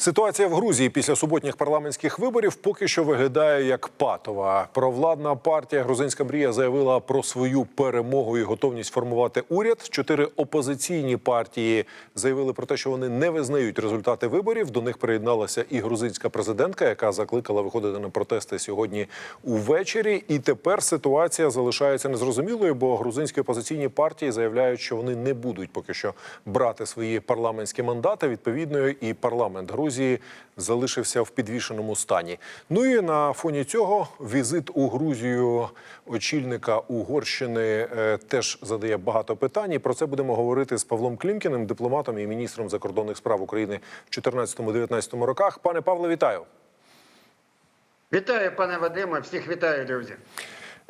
Ситуація в Грузії після суботніх парламентських виборів поки що виглядає як патова. Провладна партія Грузинська мрія заявила про свою перемогу і готовність формувати уряд. Чотири опозиційні партії заявили про те, що вони не визнають результати виборів. До них приєдналася і грузинська президентка, яка закликала виходити на протести сьогодні увечері. І тепер ситуація залишається незрозумілою, бо грузинські опозиційні партії заявляють, що вони не будуть поки що брати свої парламентські мандати. Відповідно, і парламент Грузії залишився в підвішеному стані. Ну і на фоні цього візит у Грузію очільника Угорщини е, теж задає багато питань. І про це будемо говорити з Павлом Клімкіним, дипломатом і міністром закордонних справ України в 2014-2019 роках. Пане Павле, вітаю. Вітаю, пане Вадиме. Всіх вітаю, друзі.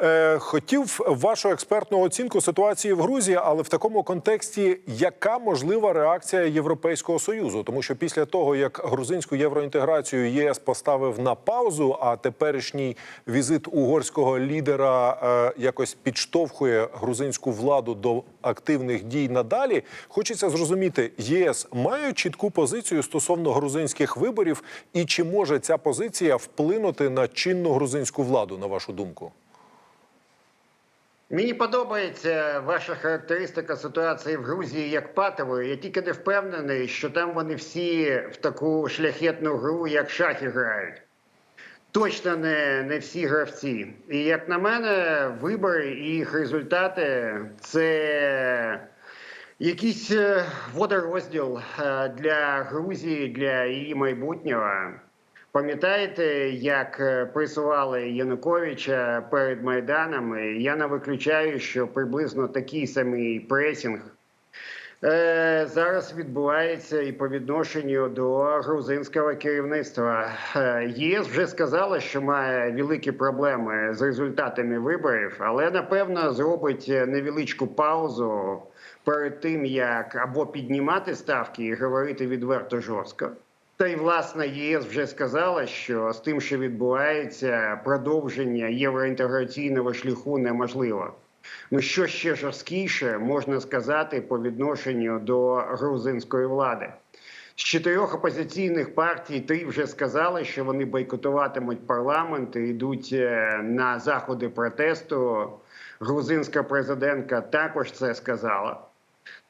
Е, хотів вашу експертну оцінку ситуації в Грузії, але в такому контексті, яка можлива реакція Європейського союзу? Тому що після того, як грузинську євроінтеграцію ЄС поставив на паузу, а теперішній візит угорського лідера е, якось підштовхує грузинську владу до активних дій надалі. Хочеться зрозуміти, єС має чітку позицію стосовно грузинських виборів, і чи може ця позиція вплинути на чинну грузинську владу, на вашу думку? Мені подобається ваша характеристика ситуації в Грузії як патової. Я тільки не впевнений, що там вони всі в таку шляхетну гру, як шахи грають. Точно не, не всі гравці. І як на мене, вибори і їх результати це якийсь е, водорозділ е, для Грузії, для її майбутнього. Пам'ятаєте, як е, присували Януковича перед Майданом? І Я не виключаю, що приблизно такий самий пресінг е, зараз відбувається і по відношенню до грузинського керівництва. Е, ЄС вже сказала, що має великі проблеми з результатами виборів, але напевно зробить невеличку паузу перед тим, як або піднімати ставки і говорити відверто жорстко. Та й власне ЄС вже сказала, що з тим, що відбувається, продовження євроінтеграційного шляху неможливо. Ну що ще жорсткіше можна сказати по відношенню до грузинської влади? З чотирьох опозиційних партій три вже сказали, що вони бойкотуватимуть парламент і йдуть е, на заходи протесту. Грузинська президентка також це сказала.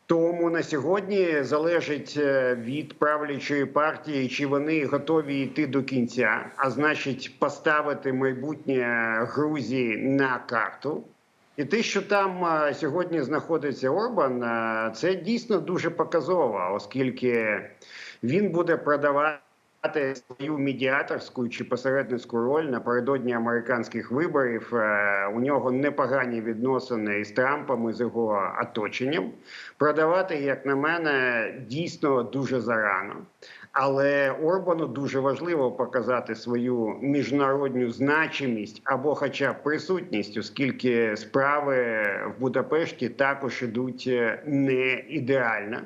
Тому на сьогодні залежить е, від правлячої партії, чи вони готові йти до кінця, а значить, поставити майбутнє Грузії на карту. І те, що там е, сьогодні знаходиться Орбан, е, це дійсно дуже показово, оскільки він буде продавати свою медіаторську чи посередницьку роль напередодні американських виборів. Е, У нього непогані відносини із Трампом і з його оточенням. Продавати, як на мене, дійсно дуже зарано. Але Орбану дуже важливо показати свою міжнародну значимість або, хоча б присутність, оскільки справи в Будапешті також ідуть е, не ідеально.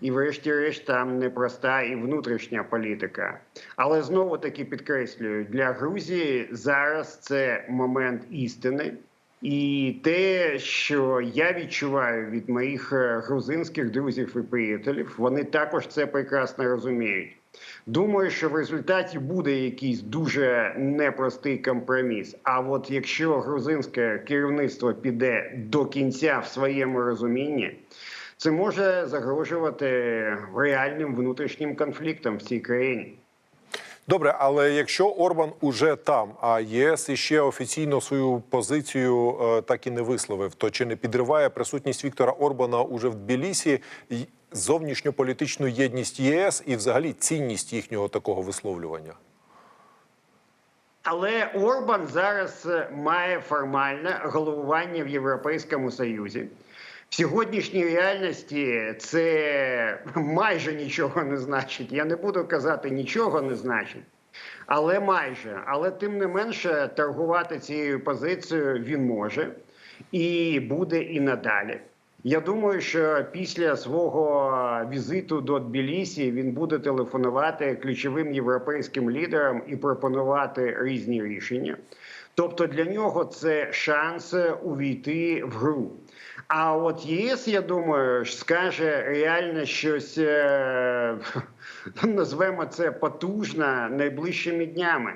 І, врешті-решт, там непроста і внутрішня політика. Але знову таки підкреслюю, для Грузії зараз це момент істини. І те, що я відчуваю від моїх е, грузинських друзів і приятелів, вони також це прекрасно розуміють. Думаю, що в результаті буде якийсь дуже непростий компроміс. А от якщо грузинське керівництво піде до кінця в своєму розумінні, це може загрожувати реальним внутрішнім конфліктом в цій країні. Добре, але якщо Орбан уже там, а ЄС іще офіційно свою позицію е, так і не висловив, то чи не підриває присутність Віктора Орбана уже в Тбілісі зовнішньополітичну єдність ЄС і взагалі цінність їхнього такого висловлювання? Але Орбан зараз е, має формальне головування в Європейському Союзі. В сьогоднішній реальності це майже нічого не значить. Я не буду казати нічого не значить, але майже. Але тим не менше торгувати цією позицією він може і буде і надалі. Я думаю, що після свого візиту до Тбілісі він буде телефонувати ключовим європейським лідерам і пропонувати різні рішення. Тобто для нього це шанс увійти в гру. А от ЄС, я думаю, скаже реально щось, е, назвемо це потужно найближчими днями.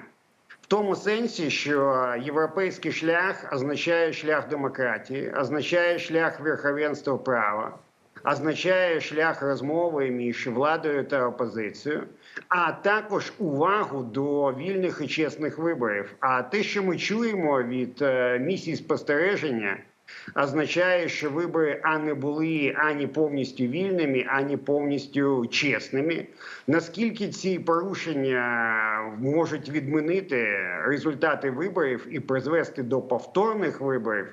В тому сенсі, що європейський шлях означає шлях демократії, означає шлях верховенства права, означає шлях розмови між владою та опозицією, а також увагу до вільних і чесних виборів. А те, що ми чуємо від е, місій спостереження, означає, що вибори ані були ані повністю вільними, ані повністю чесними. Наскільки ці порушення можуть відмінити результати виборів і призвести до повторних виборів?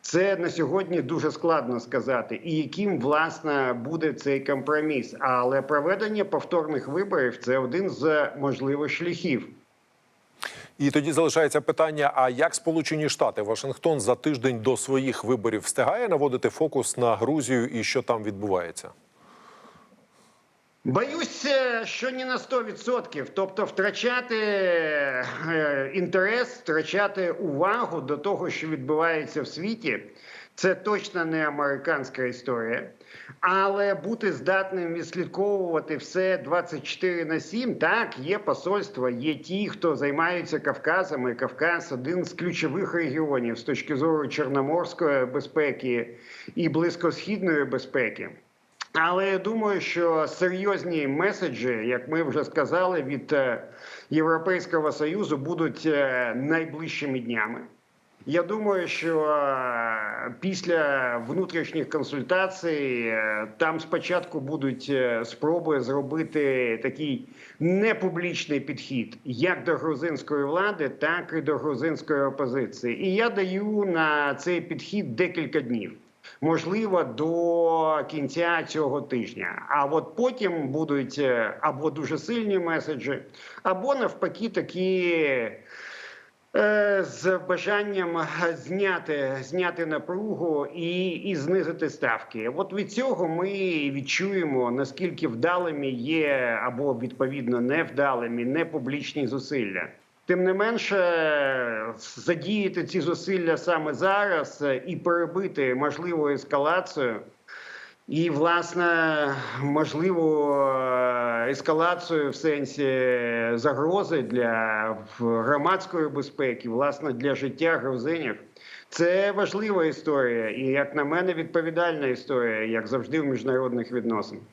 Це на сьогодні дуже складно сказати, і яким власне буде цей компроміс. Але проведення повторних виборів це один з можливих шляхів. І тоді залишається питання: а як Сполучені Штати Вашингтон за тиждень до своїх виборів встигає наводити фокус на Грузію і що там відбувається? Боюся, що не на 100%. Тобто втрачати е, інтерес, втрачати увагу до того, що відбувається в світі, це точно не американська історія. Але бути здатним відслідковувати все 24 на 7, так, є посольства, є ті, хто займаються Кавказом, і Кавказ один з ключових регіонів з точки зору чорноморської безпеки і близькосхідної безпеки. Але я думаю, що серйозні меседжі, як ми вже сказали, від е, Європейського союзу будуть е, найближчими днями. Я думаю, що е, після внутрішніх консультацій е, там спочатку будуть е, спроби зробити такий непублічний підхід як до грузинської влади, так і до грузинської опозиції. І я даю на цей підхід декілька днів. Можливо, до кінця цього тижня. А от потім будуть е, або дуже сильні меседжі, або навпаки такі з бажанням зняти, зняти напругу і, і знизити ставки. От від цього ми відчуємо наскільки вдалими є або відповідно невдалими непублічні зусилля. Тим не менше, задіяти ці зусилля саме зараз е, і перебити можливу ескалацію. І, власне, можливу е, ескалацію в сенсі загрози для громадської безпеки, власне, для життя грузинів. Це важлива історія, і, як на мене, відповідальна історія, як завжди в міжнародних відносинах.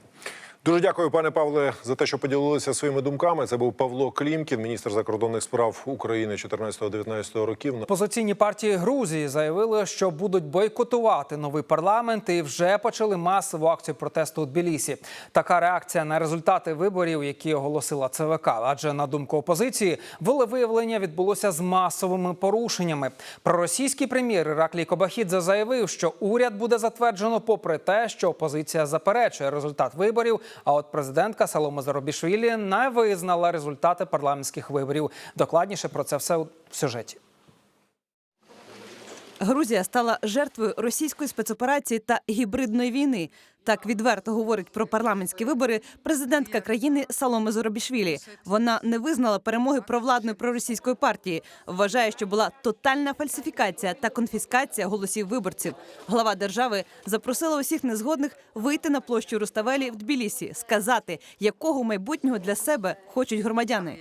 Дуже дякую, пане Павле, за те, що поділилися своїми думками. Це був Павло Клімкін, міністр закордонних справ України 14-19 років. Опозиційні партії Грузії заявили, що будуть бойкотувати новий парламент і вже почали масову акцію протесту у Тбілісі. Така реакція на результати виборів, які оголосила ЦВК. Адже на думку опозиції, волевиявлення відбулося з масовими порушеннями. Проросійський прем'єр Іраклій Кобахідзе заявив, що уряд буде затверджено, попри те, що опозиція заперечує результат виборів. А от президентка Салома Заробішвілі не визнала результати парламентських виборів. Докладніше про це все у сюжеті. Грузія стала жертвою російської спецоперації та гібридної війни. Так відверто говорить про парламентські вибори президентка країни Саломе Зоробішвілі. Вона не визнала перемоги провладної проросійської партії. Вважає, що була тотальна фальсифікація та конфіскація голосів виборців. Глава держави запросила усіх незгодних вийти на площу Руставелі в Тбілісі, сказати, якого майбутнього для себе хочуть громадяни.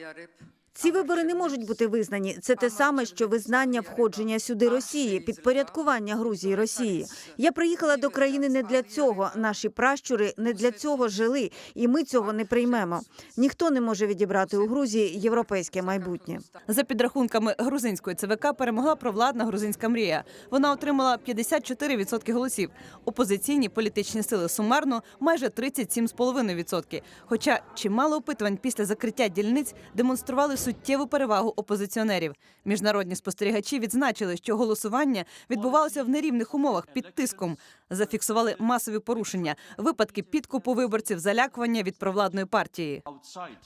Ці вибори не можуть бути визнані. Це те саме, що визнання входження сюди Росії, підпорядкування Грузії Росії. Я приїхала до країни не для цього. Наші пращури не для цього жили, і ми цього не приймемо. Ніхто не може відібрати у Грузії європейське майбутнє. За підрахунками грузинської ЦВК перемогла провладна грузинська мрія. Вона отримала 54% голосів. Опозиційні політичні сили сумарно майже 37,5%. Хоча чимало опитувань після закриття дільниць демонстрували суттєву перевагу опозиціонерів. Міжнародні спостерігачі відзначили, що голосування відбувалося в нерівних умовах під тиском. Зафіксували масові порушення, випадки підкупу виборців, залякування від провладної партії.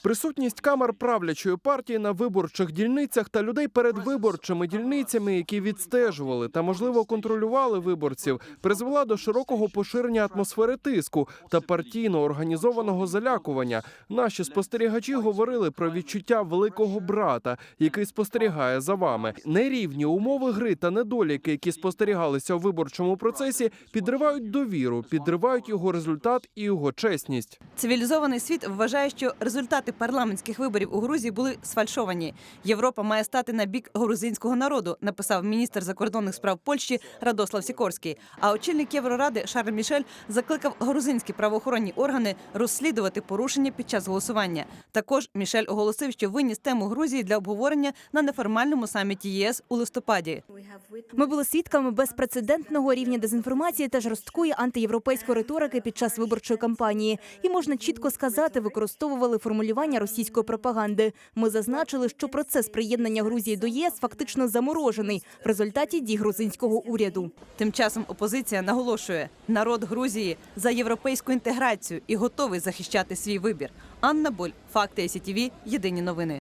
Присутність камер правлячої партії на виборчих дільницях та людей перед виборчими дільницями, які відстежували та можливо контролювали виборців, призвела до широкого поширення атмосфери тиску та партійно організованого залякування. Наші спостерігачі говорили про відчуття великого брата, який спостерігає за вами. Нерівні умови гри та недоліки, які спостерігалися у виборчому процесі, підривають довіру, підривають його результат і його чесність. Цивілізований світ вважає, що результати парламентських виборів у Грузії були сфальшовані. Європа має стати на бік грузинського народу, написав міністр закордонних справ Польщі Радослав Сікорський. А очільник Євроради Шарль Мішель закликав грузинські правоохоронні органи розслідувати порушення під час голосування. Також Мішель оголосив, що виніс тему Грузії для обговорення на неформальному саміті ЄС у листопаді. Ми були свідками безпрецедентного рівня дезінформації та жорсткої антиєвропейської риторики під час виборчої кампанії. І можна чітко сказати, використовували формулювання російської пропаганди. Ми зазначили, що процес приєднання Грузії до ЄС фактично заморожений в результаті дій грузинського уряду. Тим часом опозиція наголошує, народ Грузії за європейську інтеграцію і готовий захищати свій вибір. Анна Боль, факти СІТВ, єдині новини.